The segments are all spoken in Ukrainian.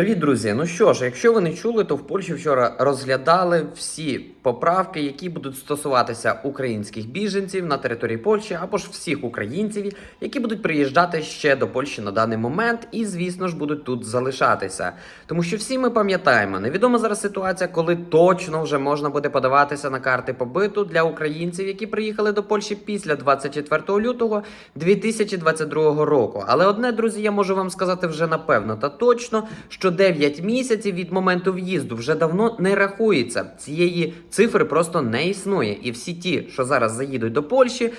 Привіт, друзі! Ну що ж, якщо ви не чули, то в Польщі вчора розглядали всі поправки, які будуть стосуватися українських біженців на території Польщі або ж всіх українців, які будуть приїжджати ще до Польщі на даний момент, і звісно ж будуть тут залишатися. Тому що всі ми пам'ятаємо, невідома зараз ситуація, коли точно вже можна буде подаватися на карти побиту для українців, які приїхали до Польщі після 24 лютого 2022 року. Але одне, друзі, я можу вам сказати вже напевно та точно, що 9 місяців від моменту в'їзду вже давно не рахується. Цієї цифри просто не існує. І всі ті, що зараз заїдуть до Польщі.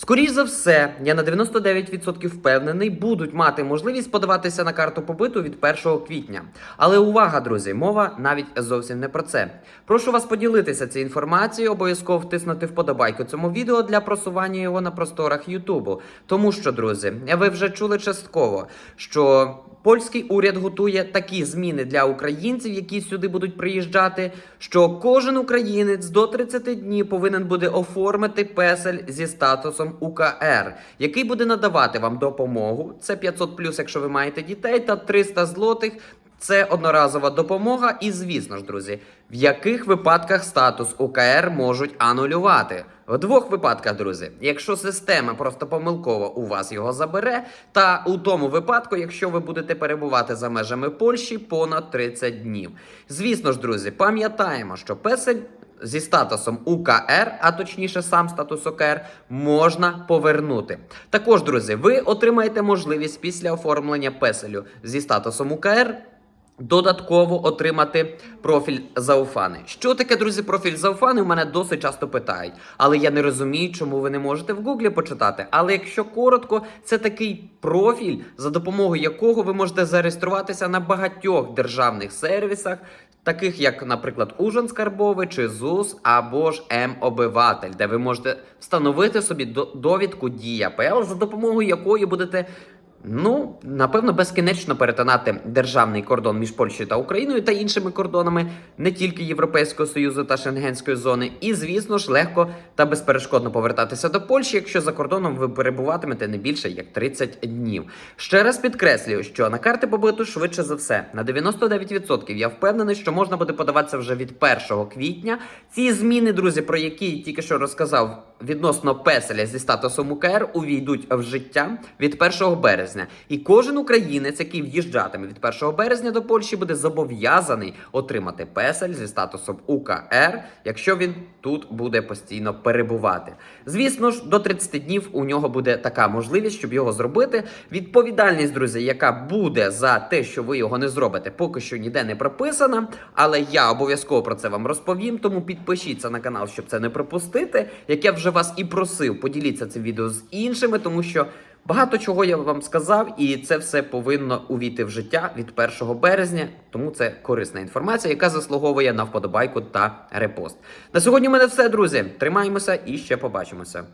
Скоріше за все, я на 99% впевнений, будуть мати можливість подаватися на карту побиту від 1 квітня. Але увага, друзі, мова навіть зовсім не про це. Прошу вас поділитися цією інформацією, обов'язково втиснути вподобайку цьому відео для просування його на просторах Ютубу. Тому що, друзі, ви вже чули частково, що польський уряд готує такі зміни для українців, які сюди будуть приїжджати, що кожен українець до 30 днів повинен буде оформити песель зі статусом УКР, який буде надавати вам допомогу. Це 500 плюс, якщо ви маєте дітей, та 300 злотих. Це одноразова допомога, і звісно ж, друзі, в яких випадках статус УКР можуть анулювати. В двох випадках, друзі, якщо система просто помилково у вас його забере, та у тому випадку, якщо ви будете перебувати за межами Польщі понад 30 днів. Звісно ж, друзі, пам'ятаємо, що песель. Зі статусом УКР, а точніше, сам статус УКР, можна повернути. Також, друзі, ви отримаєте можливість після оформлення песелю зі статусом УКР Додатково отримати профіль Зауфани. Що таке, друзі, профіль Зауфани? У мене досить часто питають. Але я не розумію, чому ви не можете в Гуглі почитати. Але якщо коротко, це такий профіль, за допомогою якого ви можете зареєструватися на багатьох державних сервісах, таких як, наприклад, Ужин Скарбовий чи ЗУС або ж М-Обиватель, де ви можете встановити собі до- довідку Дія ПЛ, за допомогою якої будете. Ну, напевно, безкінечно перетинати державний кордон між Польщею та Україною та іншими кордонами не тільки Європейського союзу та Шенгенської зони, і, звісно ж, легко та безперешкодно повертатися до Польщі, якщо за кордоном ви перебуватимете не більше як 30 днів. Ще раз підкреслюю, що на карти побиту швидше за все на 99% я впевнений, що можна буде подаватися вже від 1 квітня. Ці зміни, друзі, про які тільки що розказав відносно песеля зі статусом УКР, увійдуть в життя від 1 березня. І кожен українець, який в'їжджатиме від 1 березня до Польщі, буде зобов'язаний отримати песель зі статусом УКР, якщо він тут буде постійно перебувати. Звісно ж, до 30 днів у нього буде така можливість, щоб його зробити. Відповідальність, друзі, яка буде за те, що ви його не зробите, поки що ніде не прописана. Але я обов'язково про це вам розповім. Тому підпишіться на канал, щоб це не пропустити. Як я вже вас і просив, поділіться цим відео з іншими, тому що. Багато чого я вам сказав, і це все повинно увійти в життя від 1 березня. Тому це корисна інформація, яка заслуговує на вподобайку та репост. На сьогодні в мене все, друзі. Тримаємося і ще побачимося.